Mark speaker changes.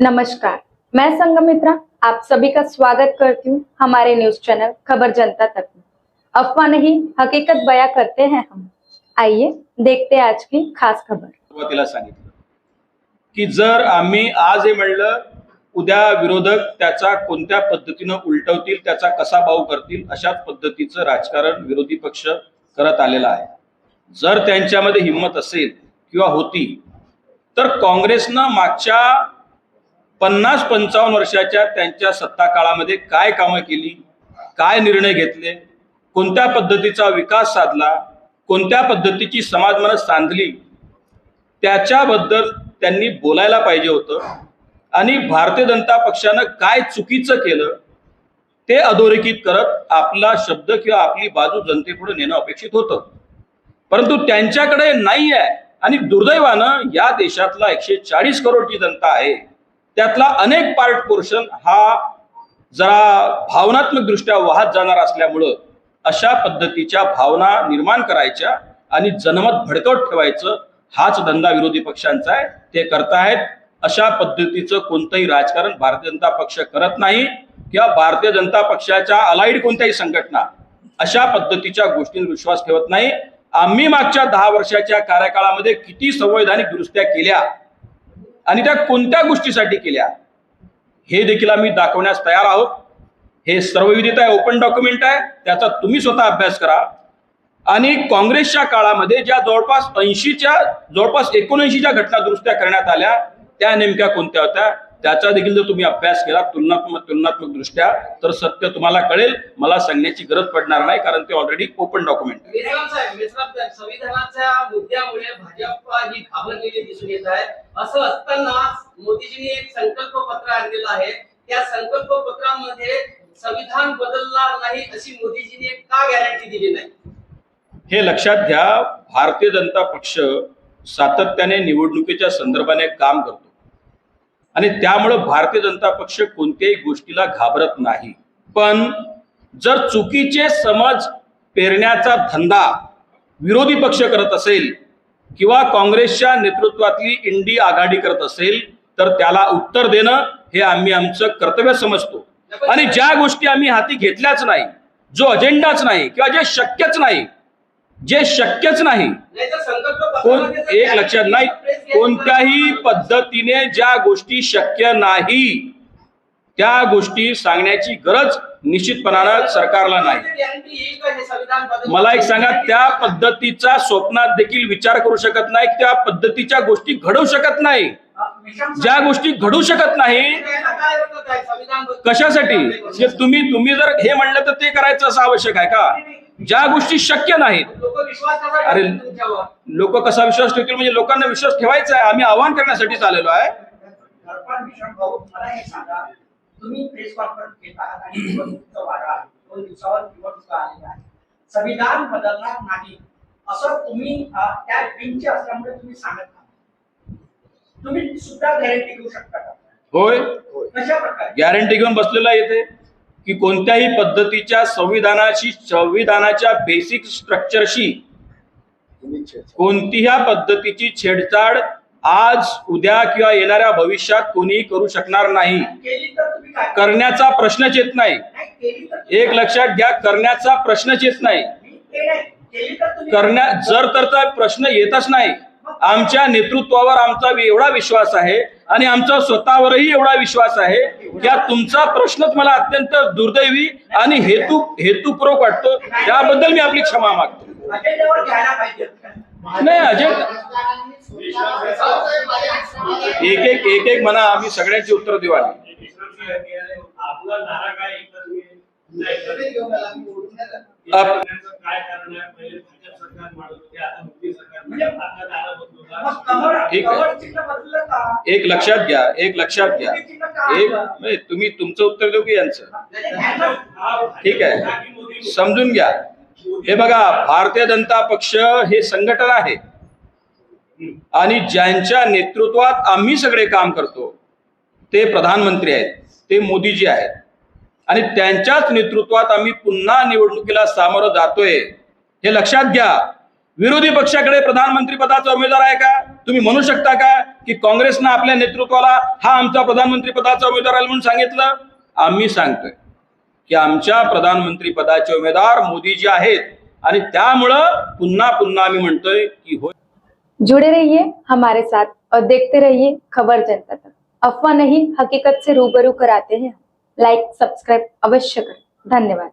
Speaker 1: नमस्कार. मैं संगमित्रा आप सभी का स्वागत करती हूँ हमारे न्यूज चैनल खबर जनता तक में। अफवाह नहीं हकीकत बया करते हैं हम। आइए देखते हैं आज की खास खबर।
Speaker 2: सुरुवातीला सांगितलं की जर आम्ही आज हे म्हणलं उद्या विरोधक त्याचा कोणत्या पद्धतीनं उलटवतील त्याचा कसा भाव करतील अशाच पद्धतीचं राजकारण विरोधी पक्ष करत आलेला आहे. जर त्यांच्यामध्ये हिंमत असेल किंवा होती तर काँग्रेसनं मागच्या पन्नास पंचावन्न वर्षाच्या त्यांच्या सत्ता काळामध्ये काय कामं केली? काय निर्णय घेतले? कोणत्या पद्धतीचा विकास साधला? कोणत्या पद्धतीची समाज मनस सांधली? त्याच्याबद्दल त्यांनी बोलायला पाहिजे होतं. आणि भारतीय जनता पक्षानं काय चुकीचं केलं ते अधोरेखित करत आपला शब्द किंवा आपली बाजू जनतेपुढे नेणं अपेक्षित होतं. परंतु त्यांच्याकडे नाही आहे आणि दुर्दैवानं या देशातला एकशे चाळीस करोडची जनता आहे. त्यातला अनेक पार्ट पोर्शन हा जरा भावनात्मक दृष्ट्या वाहत जाणार असल्यामुळं अशा पद्धतीच्या भावना निर्माण करायच्या आणि जनमत भडकवत ठेवायचं हाच धंदा विरोधी पक्षांचा आहे. ते करतायत अशा पद्धतीचं कोणतंही राजकारण भारतीय जनता पक्ष करत नाही किंवा भारतीय जनता पक्षाच्या अलाइड कोणत्याही संघटना अशा पद्धतीच्या गोष्टींवर विश्वास ठेवत नाही. आम्ही मागच्या दहा वर्षाच्या कार्यकाळामध्ये किती संवैधानिक दुरुस्त्या केल्या आणि त्या कोणत्या गोष्टीसाठी केल्या? हे देखील आम्ही दाखवण्यास तयार आहोत. हे सर्वविदित आहे ओपन डॉक्युमेंट आहे. त्याचा तुम्ही स्वतः अभ्यास करा. आणि काँग्रेसच्या काळामध्ये ज्या जवळपास ऐंशीच्या जवळपास एकोणऐंशीच्या घटना दुरुस्त्या करण्यात आल्या त्या नेमक्या कोणत्या होत्या? त्याचा देखील जर तुम्ही अभ्यास केला तुलनात्मक तुलनात्मक दृष्ट्या तर सत्य तुम्हाला कळेल. मला सांगण्याची गरज पडणार नाही कारण ते ऑलरेडी ओपन डॉक्युमेंट
Speaker 3: संविधानाच्या मुद्द्यामुळे भाजप ही घाबरलेली दिसून येत आहे. असं असताना मोदीजींनी एक संकल्प पत्र आणलेलं आहे. त्या संकल्प पत्रामध्ये संविधान बदलणार नाही अशी मोदीजींनी का गॅरंटी दिली नाही?
Speaker 2: हे लक्षात घ्या भारतीय जनता पक्ष सातत्याने निवडणुकीच्या संदर्भाने काम करतो. आणि त्यामुळं भारतीय जनता पक्ष कोणत्याही गोष्टीला घाबरत नाही. पण जर चुकीचे समज पेरण्याचा धंदा विरोधी पक्ष करत असेल किंवा काँग्रेसच्या नेतृत्वातली इंडी आघाडी करत असेल तर त्याला उत्तर देणं हे आम्ही आमचं कर्तव्य समजतो. आणि ज्या गोष्टी आम्ही हाती घेतल्याच नाही जो अजेंडाच नाही किंवा जे शक्यच नाही जे शक्यच नाही कोण एक लक्षात नाही. कोणत्याही पद्धतीने ज्या गोष्टी शक्य नाही त्या गोष्टी सांगण्याची गरज निश्चितपणानं सरकारला नाही. मला एक सांगा त्या पद्धतीचा स्वप्नात देखील विचार करू शकत नाही त्या पद्धतीच्या गोष्टी घडवू शकत नाही. ज्या गोष्टी घडू शकत नाही कशासाठी? म्हणजे तुम्ही तुम्ही जर हे म्हणलं तर ते करायचं असं आवश्यक आहे का? ज्या गोष्टी शक्य नाहीत अरे लोक कसा विश्वास ठेवतील? म्हणजे लोकांना विश्वास ठेवायचा आहे आम्ही आवाहन करण्यासाठी आलेलो आहे.
Speaker 4: संविधान बदलणार नाही. असं तुम्ही त्या टीमचे असल्यामुळे तुम्ही सांगत तुम्ही सुद्धा गॅरंटी घेऊ शकता
Speaker 2: होय.
Speaker 4: कशा प्रकारे?
Speaker 2: गॅरंटी घेऊन बसलेला येते की कोणत्याही पद्धतीच्या संविधानाशी संविधानाच्या बेसिक स्ट्रक्चरशी कोणत्या पद्धतीची छेडछाड आज उद्या किंवा येणाऱ्या भविष्यात कोणीही करू शकणार नाही. करण्याचा प्रश्नच येत नाही. एक लक्षात घ्या करण्याचा प्रश्नच येत नाही.
Speaker 4: तर
Speaker 2: करण्या जर तर प्रश्न येतच नाही. आमच्या नेतृत्वावर आमचा एवढा विश्वास आहे आणि आमचा स्वतःवरही एवढा विश्वास आहे. की हा तुमचा प्रश्नच मला अत्यंत दुर्दैवी आणि हेतू हेतुपूर्वक वाटतो. त्याबद्दल मी आपली क्षमा मागतो. नाही अजय एक एक एक एक म्हणा आम्ही सगळ्यांची उत्तर देऊ ठीक आहे. एक लक्षात घ्या एक लक्षात घ्या. एक नाही, तुम्ही तुमचं उत्तर देऊ की यांचं? ठीक आहे. समजून घ्या. हे बघा भारतीय जनता पक्ष हे संघटन आहे. आणि ज्यांच्या नेतृत्वात आम्ही सगळे काम करतो ते प्रधानमंत्री आहेत ते मोदीजी आहेत. आणि त्यांच्याच नेतृत्वात आम्ही पुन्हा निवडणुकीला सामोरं जातोय. हे लक्षात घ्या. विरोधी पक्षाकडे प्रधानमंत्री पदाचा उमेदवार आहे का? तुम्ही म्हणू शकता का की काँग्रेसनं आपल्या नेतृत्वाला हा आमचा प्रधानमंत्री पदाचा उमेदवार आहे म्हणून सांगितलं? आम्ही सांगतोय की आमच्या प्रधानमंत्री पदाचे उमेदवार मोदीजी आहेत आणि त्यामुळं पुन्हा पुन्हा आम्ही म्हणतोय की होय.
Speaker 1: जुड़े रहिए हमारे साथ और देखते रहिए खबर जनता तक. अफवाह नहीं हकीकत से रूबरू कराते हैं लाइक सब्सक्राइब अवश्य करें. धन्यवाद.